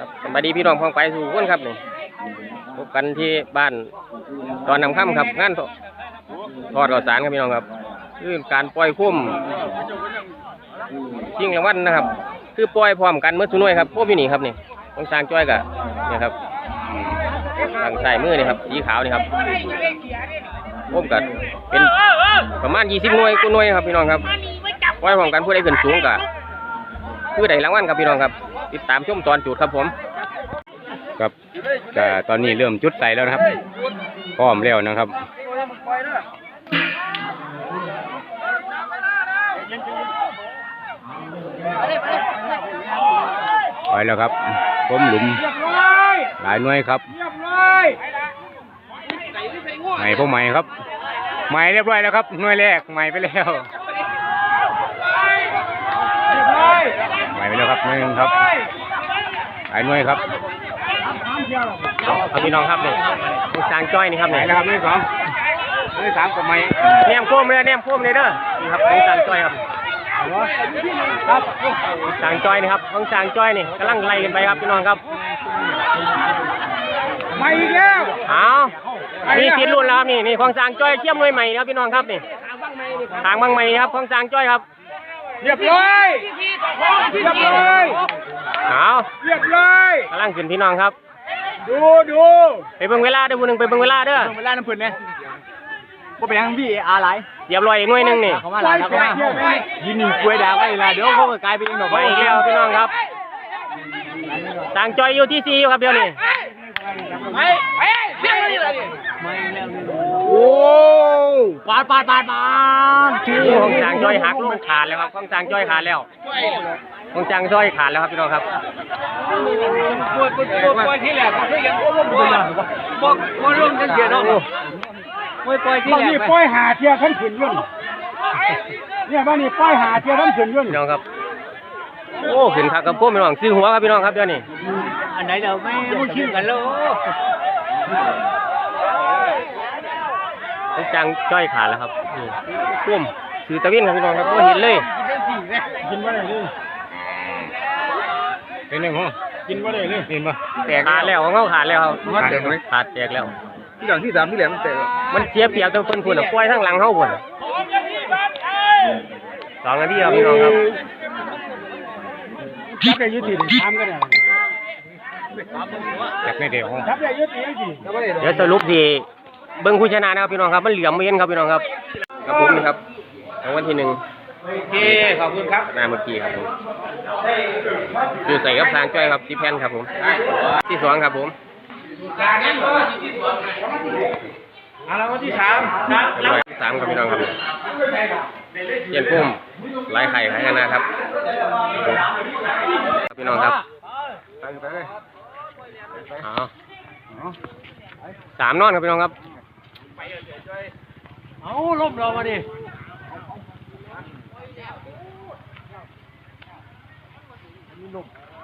ครับสวัสดีพี่น้องพ้องไปสู่คนครับนี่พบกันที่บ้านตอนนำค่ำครับงานทอดข้าวสารครับพี่น้องครับคือการปล่อยคุ้มชิงรางวัลนะครับ คือปล่อยพร้อมกันเมื่อสุนวยครับพวกพี่นี่ครับนี่ต้องสร้างจ้อยกับเนี่ยครับทางใส่มือนี่ครับสีขาวนี่ครับพวกกันเป็นประมาณยี่สิบหน่วยกุหน่วยครับพี่น้องครับปล่อยพร้อมกันผู้ใดขึ้นสูงกับผู้ใดรางวัลครับพี่น้องครับ ติดตามชมตอนจุดครับผมครับก็ตอนนี้เริ่มจุดใส่แล้วนะครับพร้อมแล้วนะครับไปแล้วครับผมหลุมหลายหน่วยครับใหม่พวกใหม่ครับใหม่เรียบร้อยแล้วครับหน่วยแรกใหม่ไปแล้วใหม่ ไปแล้วครับหน่วยหนึ่งครับหลายหน่วยครับครับพี่น้องครับนี่ต้องสร้างจ้อยนี่ครับไหนนี่นะครับหน่วยสองหน่วยสามกับใหม่แนมโค้มเลยแนมโค้มเลยเด้อนี่ครับต้องสร้างจ้อยครับครับสร้างจ้อยนี่ครับต้องสร้างจ้อยนี่กำลังไล่กันไปครับพี่น้องครับใหม่อีกแล้วเอามีสิทธิ์รุ่นแล้วครับนี่นี่ของสร้างจ้อยเชี่ยมหน่วยใหม่ครับพี่น้องครับนี่ทางบางใหม่ครับของสร้างจ้อยครับ เรียบร้อยเรียบร้อยเอาเรียบร้อยกำลังขึ้นพี่น้องครับ ดูดูไปเบิ่งเวลาเด้อผู้หนึงไปเบิ่งเวลาเด้อเวลาน้ำพื้นเนี่ยว่าเป็นยังพี่อะไรเรียบร้อยอีกหน่วยหนึงนี่เขามาหลายเขามายินหนึ่งกล้วยด่างไว้ละเดี๋ยวเขาก็กลายเป็นดอกไปอีกแล้วพี่น้องครับสร้างจ้อยอยู่ที่ซีอยู่ครับเดี๋ยวนี้ โอ้ ปาดปาดปาดปาดของสร้างจ้อยหักลงขาดแล้วครับของสร้างจ้อยขาดแล้วของสร้างจ้อยขาดแล้วครับพี่น้องครับปวดปวดปวดปวดที่แหลกไม่ยังโอ้โหบอกบอกร่วมกันเสียเนาะปล่อยปล่อยที่แหลกนี่ปล่อยหาเทียท่านขืนยุ่นเนี่ยบ้านนี้ปล่อยหาเทียท่านขืนยุ่นน้องครับโอ้ขึ้นคักกับพวกพี่น้องซื้อหัวครับพี่น้องครับเดี๋ยวนี้อันไหนเราไม่พูดชื่อกันแล้ว ของสร้างจ้อยขาดแล้วครับนี่พุ่มซื้อตะวินครับพี่น้องครับก็เห็นเลยกินว่าได้เลยเป็นยังไงกินว่าได้เลยเห็นปะขาดแล้วของเขาขาดแล้วครับขาดแตกไหมขาดแตกแล้วที่หลังที่สามที่แหลมมันแตกมันเสียเปรียบแตัวเพิ่นพุ่นอะปล่อยทั้งหลังเขาพุ่นอะสองนาทีครับพี่น้องครับจับได้ยุติทำก็ได้จากในเดียวจับได้ยุติยังสิเดี๋ยวสรุปที่ เบิ้งผู้ชนะนะครับพี่น้องครับมันเหลี่ยมไม่เห็นครับพี่น้องครับครับผมนะครับรางวัลที่หนึ่งโอเคขอบคุณครับหน้าเมื่อกี้ครับผมคือใส่กับทางจ้อยครับที่แผ่นครับผมที่สองครับผมเอาละวันที่สามร้อยที่สามครับพี่น้องครับเยี่ยนพุ่มหลายไข่ไข่ขนาดครับครับพี่น้องครับเอาสามนอนครับพี่น้องครับ เอาลบเรามาดิ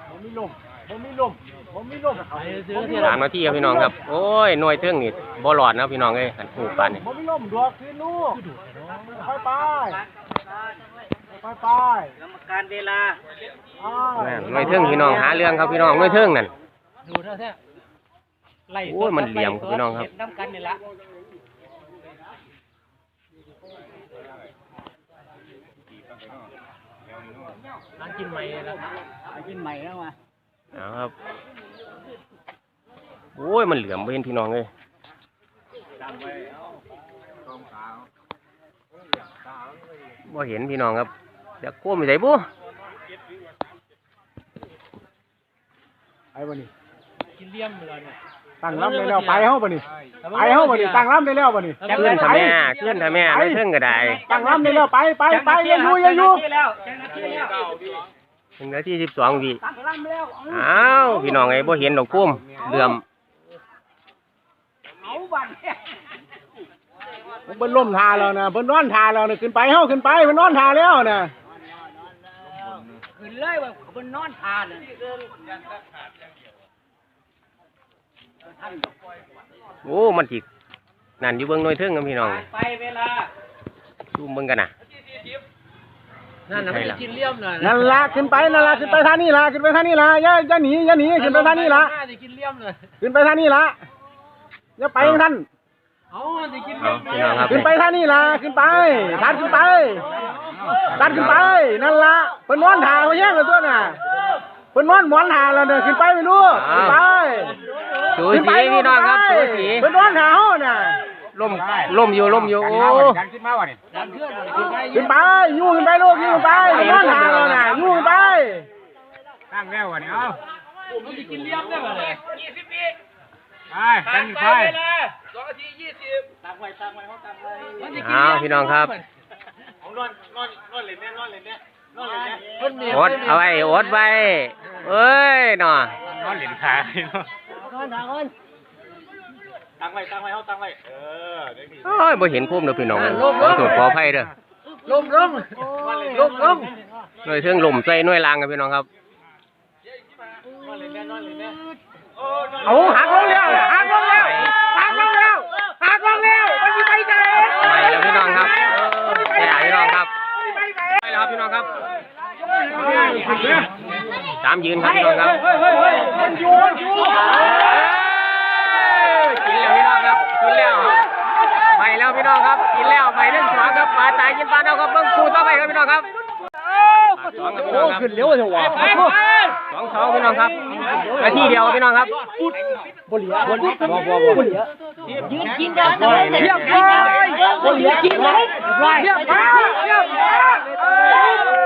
ผมมีลมผมมีลมผมมีลมสามนาทีครับพี่น้องครับ โอ้ยหน่วยเทิงนี่บ่หลอดนะพี่น้องเอ้ยขันผูกปานนี่ผมมีลมดวกคืนลูกไปไปไปไปกรรมการเวลานั่นหน่วยเทิงพี่น้องหาเรื่องครับพี่น้องหน่วยเทิงนั่น ดูเท่าแท้ไล่โอ้ยมันเหลี่ยมครับพี่น้องครับน้ำกันนี่ละ ร้านกินใหม่แล้วกินใหม่แล้วมาเอาครับ โอ้ย มันเหลื่อมไปเห็นพี่น้องเลยบ่เห็นพี่น้องครับเดี๋ยวกู้ไปใส่บุไอ้บ่นี่กินเลี่ยมเลยเนี่ย ตั้งลำได้แล้วไปเฮาบ่นี่ไปเฮาบ่นี่ตั้งลำได้แล้วบ่นี่ขึ้นทำแม่ขึ้นทำแม่ไม่เทิงก็ได้ตั้งลำได้แล้วไปไปไปอย่าอยู่อย่าอยู่ถึงนาทีสิบสองวิอ้าวพี่น้องไอ้บ่เห็นดอกพุ่มเหลื่อมผมเพิ่นล่มทาแล้วนะเพิ่นนอนทาแล้วนะขึ้นไปเฮาขึ้นไปเพิ่นนอนทาแล้วนะขึ้นเลยว่าบนนอนทานเลย โอ้ มันจินั่นอยู่เบื้องหน่วยเทิงครับพี่น้อง ไปเวลาซูมเบิ่งกันนะนั่นน่ะมันจะกินเลี้ยมน่ะนั่นละขึ้นไปนั่นละขึ้นไปท่างนี้ละขึ้นไปท่างนี้ละอย่าอย่าหนีอย่าหนีขึ้นไปท่างนี้ละน่าจะกินเลี้ยมเลยขึ้นไปท่างนี้ละอย่าไปของท่านเอาจะกินเอาพี่น้องครับขึ้นไปท่างนี้ละขึ้นไปทัดขึ้นไปทัดขึ้นไปนั่นละเพิ่นนอนถ่าเขาแย่งกันตัวน่ะเพิ่นนอนหมอนถ่าแล้วเนี่ยขึ้นไปไม่รู้ขึ้นไป สูสีพี่น้องครับสูสีเพิ่นนอนถ่าเฮาน่ะล่มล่มอยู่ล่มอยู่โอ้ดันเพื่อนกินได้ขึ้นไปยู่ขึ้นไปลูกยู่ขึ้นไปเพิ่นนอนถ่าแล้วน่ะยู่ขึ้นไปมันจะกินเลี้ยมได้ป่ะเนี่ยเอาพี่น้องครับมันมีอดเอาไว้อดไว้เอ้ยหนอ โอ้ยบ่เห็นพุ่มเด้อพี่น้องขอโทษขออภัยเด้อลมลมลมลมหน่วยเครื่องลมใส่หน่วยรางครับพี่น้องครับเอาหักลงแล้วหักลงแล้วหักลงแล้วหักลงแล้วมันสิไปไหนไปแล้วพี่น้องครับแย่พี่น้องครับไปแล้วครับพี่น้องครับ สามยืนครับพี่น้องครับมันอยู่อยู่กินแล้วพี่น้องครับกินแล้วไปแล้วพี่น้องครับกินแล้วไปหนึ่งสองครับปลาตายกินปลาเน่าครับเบิ่งคู่ต่อไปครับพี่น้องครับสองครับพี่น้องครับขึ้นเร็วเถอะวะสองสองพี่น้องครับนาทีเดียวพี่น้องครับบ่เหลียบ่เหลียบ่บ่บ่เหลียยืนกินกันเรียบร้อยบ่เหลียกินเลยเรียบร้อยเรียบร้อย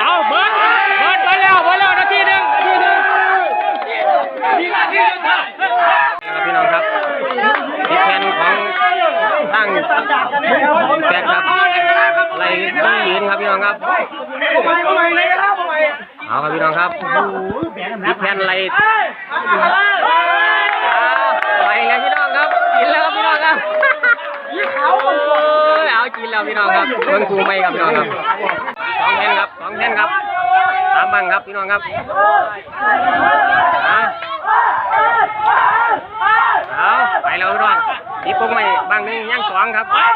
เอาเบิร์ดเบิร์ดไปแล้วไปแล้วนาทีหนึ่งนาทีหนึ่งพี่น้องครับทิศแทนของทางแบกครับไล่ที่ยืนครับพี่น้องครับเอาครับพี่น้องครับทิศแทนไล่ไล่แล้วพี่น้องครับกินแล้วครับพี่น้องครับเอากินแล้วพี่น้องครับเบิ่งครูไม่ครับพี่น้องครับสองแท่นครับสองแท่นครับสามบังครับพี่น้องครับเอาไปแล้วพี่น้อง ทีปุ๊กไม่บางนึงย่างสองครับเอา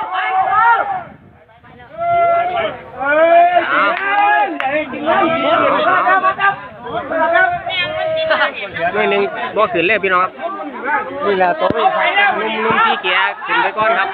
ด้วยหนึ่งบ่ขึ้นเลยพี่น้องครับนี่แหละตัวนี้นุ่มนุ่มที่เกียร์ขึ้นไปก่อนครับ